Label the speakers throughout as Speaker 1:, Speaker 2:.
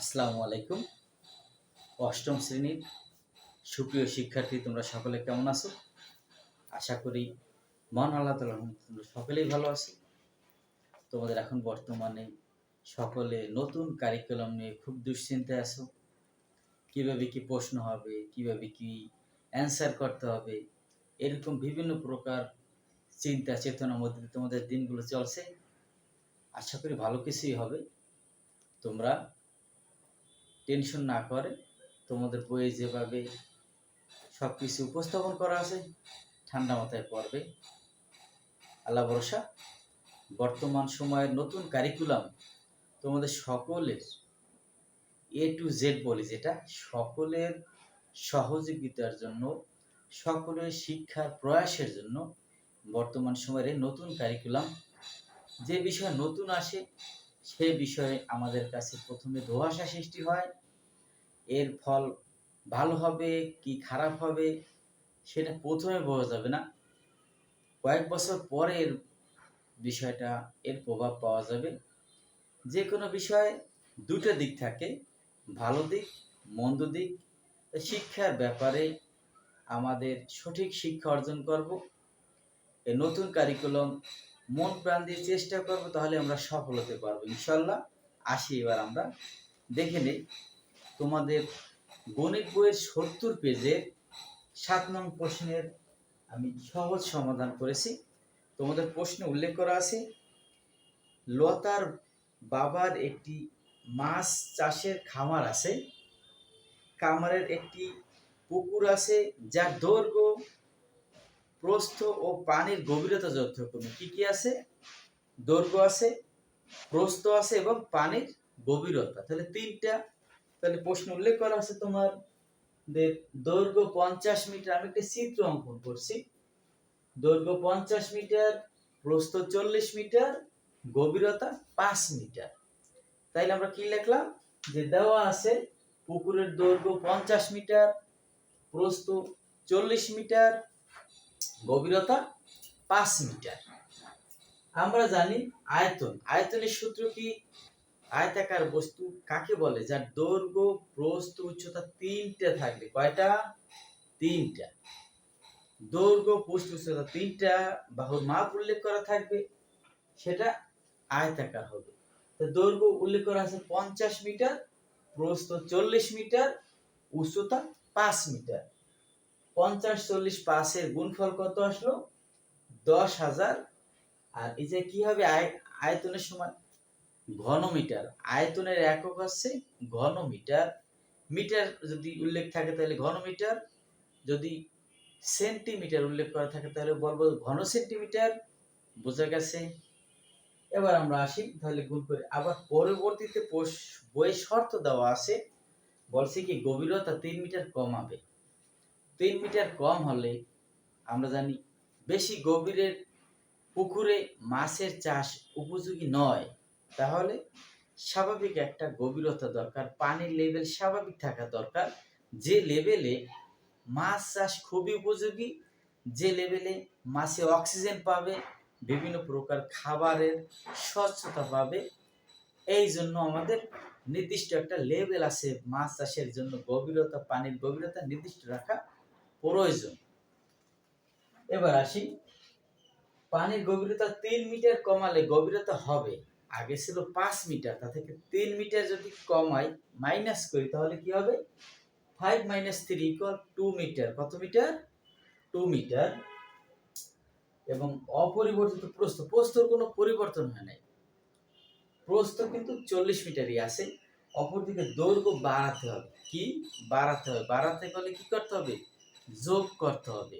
Speaker 1: আসসালামু আলাইকুম। অষ্টম শ্রেণির সুপ্রিয় শিক্ষার্থী, তোমরা সকলে কেমন আছো? আশা করি মন আল্লাহ তোমরা সকলেই ভালো আছো। তোমাদের এখন বর্তমানে সকলে নতুন কারিকুলাম নিয়ে খুব দুশ্চিন্তায় আছো। কীভাবে কি প্রশ্ন হবে, কীভাবে কি অ্যান্সার করতে হবে, এরকম বিভিন্ন প্রকার চিন্তা চেতনার মধ্যে তোমাদের দিনগুলো চলছে। আশা করি ভালো কিছুই হবে। তোমরা টেনশন না করে তোমাদের বইয়ে যেভাবে সব কিছু উপস্থাপন করা আছে, ঠান্ডা মাথায় পড়বে। আল্লাহ ভরসা, বর্তমান সময়ের নতুন কারিকুলাম তোমাদের সকলের এ টু জেড বলি যেটা, সকলের সহযোগিতার জন্য, সকলের শিক্ষার প্রয়াসের জন্য বর্তমান সময়ের এই নতুন কারিকুলাম যে বিষয় নতুন আসে, সে বিষয়ে আমাদের কাছে প্রথমে ধোঁয়াশা সৃষ্টি হয়। এর ফল ভালো হবে কি খারাপ হবে সেটা প্রথমে বোঝা যাবে না। কয়েক বছর পরে এর বিষয়টা, এর প্রভাব পাওয়া যাবে। যে কোনো বিষয়ে দুটো দিক থাকে, ভালো দিক, মন্দ দিক। শিক্ষার ব্যাপারে আমাদের সঠিক শিক্ষা অর্জন করব। এই নতুন কারিকুলাম মন প্রাণ দিয়ে চেষ্টা করব, তাহলে আমরা সফল হতে পারব, ইনশাল্লাহ। আসি এবার আমরা দেখে নেই। তোমাদের গণিত বইয়ের সত্তর পেজের সাত নং প্রশ্নের আমি সহজ সমাধান করেছি। তোমাদের প্রশ্নে উল্লেখ করা আছে, লতার বাবার একটি মাছ চাষের খামার আছে, খামারের একটি পুকুর আছে, যার দৈর্ঘ্য, প্রস্থ ও পানির গভীরতা যথাক্রমে কি কি আছে? দৈর্ঘ্য আছে, প্রস্থ আছে এবং পানির গভীরতা। তাহলে তিনটা তাহলে প্রশ্ন উল্লেখ করা আছে তোমার দের দৈর্ঘ্য পঞ্চাশ মিটার, আমি একটা চিত্র অঙ্কন করছি। দৈর্ঘ্য পঞ্চাশ মিটার, প্রস্থ চল্লিশ মিটার, গভীরতা পাঁচ মিটার। তাইলে আমরা কি লিখলাম? যে দেওয়া আছে পুকুরের দৈর্ঘ্য পঞ্চাশ মিটার, প্রস্থ চল্লিশ মিটার, গভীরতা পাঁচ মিটার। আমরা জানি আয়তন। আয়তনের সূত্র কি? আয়তাকার বস্তু কাকে বলে? যার দৈর্ঘ্য, প্রস্থ, উচ্চতা তিনটা থাকবে। কয়টা? তিনটা। দৈর্ঘ্য, প্রস্থ, উচ্চতা তিনটা বাহুর মাপ উল্লেখ করা থাকবে। সেটা আয়তাকার হবে। দৈর্ঘ্য উল্লেখ করা আছে পঞ্চাশ মিটার, প্রস্থ চল্লিশ মিটার, উচ্চতা পাঁচ মিটার। পঞ্চাশ, চল্লিশ, পাঁচের গুণফল কত আসলো? দশ হাজার। আর এই যে কি হবে? আয়- আয়তনের সমান ঘনমিটার। আয়তনের একক হচ্ছে ঘনমিটার। মিটার যদি উল্লেখ থাকে তাহলে ঘনমিটার। যদি সেন্টিমিটার উল্লেখ করা থাকে তাহলে বলব ঘন সেন্টিমিটার। বোঝা গেছে? এবার আমরা আসি, তাহলে গুণ করে। আবার পরবর্তীতে বইয়ে শর্ত দেওয়া আছে। বলছে কি, গভীরতা তিন মিটার কম হবে। তিন মিটার কম হলে আমরা জানি বেশি গভীরের পুকুরে মাছের চাষ উপযোগী নয়। তাহলে স্বাভাবিক একটা গভীরতা দরকার, পানির লেভেল স্বাভাবিক থাকা দরকার। যে লেভেলে মাছ চাষ খুবই উপযোগী, যে লেভেলে মাছে অক্সিজেন পাবে, বিভিন্ন প্রকার খাবারের স্বচ্ছতা পাবে। এই জন্য আমাদের নির্দিষ্ট একটা লেভেল আছে মাছ চাষের জন্য গভীরতা, পানির গভীরতা নির্দিষ্ট রাখা প্রয়োজন। এবার আসি, পানির গভীরতা তিন মিটার কমালে গভীরতা হবে। আগে ছিল পাঁচ মিটার তা থেকে তিন মিটার যদি কমাই মাইনাস করি, তাহলে কি হবে? Five minus three equal to metre কত মিটার? টু মিটার এবং অপরিবর্তিত প্রস্থ। প্রস্থর কোনো পরিবর্তন হয় নাই। প্রস্থ কিন্তু চল্লিশ মিটারই আছে। অপরদিকে দৈর্ঘ্য বাড়াতে হবে। কি? বাড়াতে হবে। বাড়াতে গেলে কি করতে হবে? যোগ করতে হবে।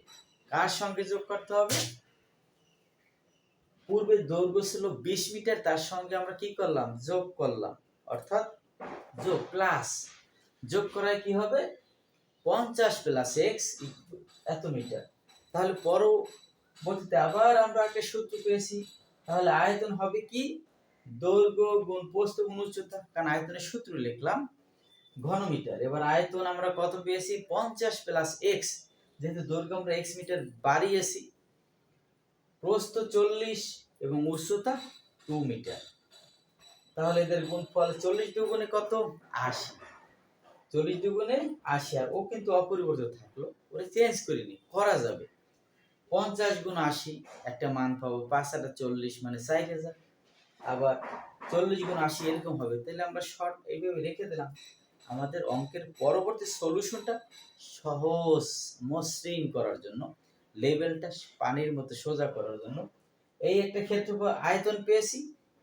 Speaker 1: কার সঙ্গে যোগ করতে হবে? পূর্বে দৈর্ঘ্য ছিল বিশ মিটার, তার সঙ্গে আমরা কি করলাম? যোগ করলাম। অর্থাৎ যোগ প্লাস যোগ করায় কি হবে? পঞ্চাশ প্লাস এক্স এত মিটার। তাহলে পরবর্তীতে আবার আমরা একটা সূত্র পেয়েছি। তাহলে আয়তন হবে কি? দৈর্ঘ্য গুণ প্রস্থ গুণ উচ্চতা। কারণ আয়তনের সূত্র লিখলাম ঘনমিটার। এবার আয়তন আমরা কত পেয়েছি? পঞ্চাশ প্লাস এক্স যেহেতু দৈর্ঘ্য আমরা এক্স মিটার বাড়িয়েছি প্রস্থ চল্লিশ এবং উচ্চতা টু মিটার। তাহলে এদের গুণফল চল্লিশ দুগুণে কত? আশি। চল্লিশ দুগুণে আশি, আর ও কিন্তু অপরিবর্তিত থাকল। ওরা চেঞ্জ করিনি, করা যাবে। পঞ্চাশ গুণ আশি, একটা মান পাবো পাঁচ হাজার চল্লিশ মানে ষাট হাজার। আবার চল্লিশ গুণ আশি এরকম হবে, তাহলে আমরা শর্ট এইভাবে রেখে দিলাম। আমাদের অঙ্কের পরবর্তী সলিউশনটা সহজ, মসৃণ করার জন্য। লেভেলটা পানির মতো সোজা করার জন্য। এই একটা ক্ষেত্রফল আয়তন পেয়েছি,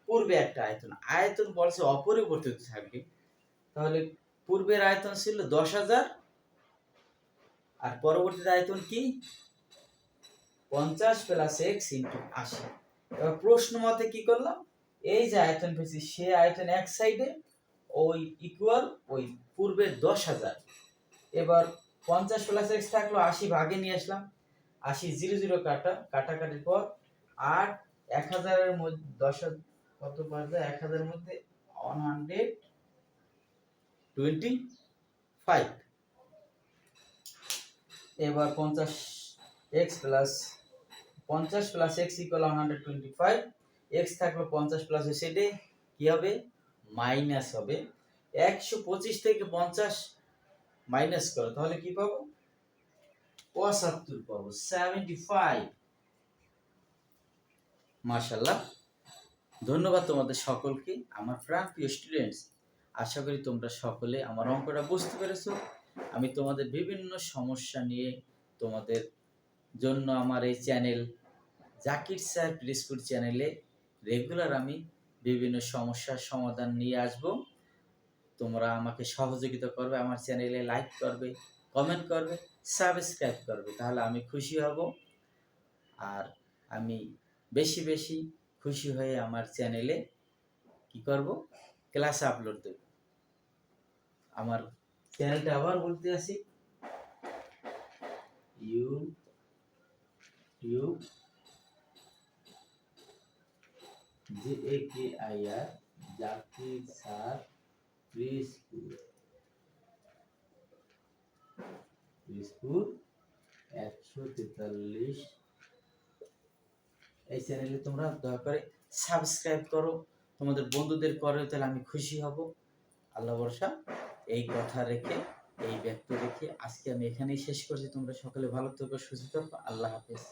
Speaker 1: পূর্বে একটা আয়তন। আয়তন বলছে অপরিবর্তিত থাকবে। তাহলে পূর্বের আয়তন ছিল দশ হাজার, আর পরবর্তীতে আয়তন কি? পঞ্চাশ প্লাস এক্স ইন্টু আশি। এবার প্রশ্ন মতে কি করলাম? এই যে আয়তন পেয়েছি, সে আয়তন এক সাইডে ওই ইকুয়াল ওই পূর্বের দশ হাজার। এবার পঞ্চাশ প্লাস এক্স থাকল, আশি ভাগে নিয়ে আসলাম। আশি জিরো জিরো কাটা, কাটাকাটির পর আর এক হাজারের মধ্যে, দশ কত পারবে? এক হাজারের মধ্যে ওয়ান হান্ড্রেড টোয়েন্টি ফাইভ এবার পঞ্চাশ এক্স প্লাস পঞ্চাশ plus x equal one hundred twenty five x থাকল পঞ্চাশ প্লাস সেটে, কি হবে? মাইনাস হবে। একশো পঁচিশ থেকে পঞ্চাশ মাইনাস করো, তাহলে কি পাবো? পঁচাত্তর পাবো সেভেন্টি ফাইভ মাশাল্লাহ ধন্যবাদ তোমাদের সকলকে, আমার প্রাণ প্রিয় স্টুডেন্টস আশা করি তোমরা সকলে আমার অঙ্কটা বুঝতে পেরেছ। আমি তোমাদের বিভিন্ন সমস্যা নিয়ে তোমাদের জন্য আমার এই চ্যানেল জাকির স্যার প্রিস্কুল চ্যানেলে রেগুলার আমি বিভিন্ন সমস্যার সমাধান নিয়ে আসব। তোমরা আমাকে সহযোগিতা করবে, আমার চ্যানেলে লাইক করবে কমেন্ট করবে। সাবস্ক্রাইব করবে, তাহলে আমি খুশি হব। আর আমি বেশি বেশি খুশি হয়ে আমার চ্যানেলে কি করব? ক্লাস আপলোড দেব। আমার চ্যানেলটা আবার বলতে আসি। YouTube J A K I R Jakir sir, preschool. তেতাল্লিশ। এই চ্যানেলে তোমরা দয়া করে সাবস্ক্রাইব করো। তোমাদের বন্ধুদের করো, তাহলে আমি খুশি হব। আল্লাহ বর্ষা এই কথা রেখে, এই ব্যক্তি রেখে আজকে আমি এখানেই শেষ করছি। তোমরা সকলে ভালো থাকো, সুস্থ থাকো। আল্লাহ হাফেজ।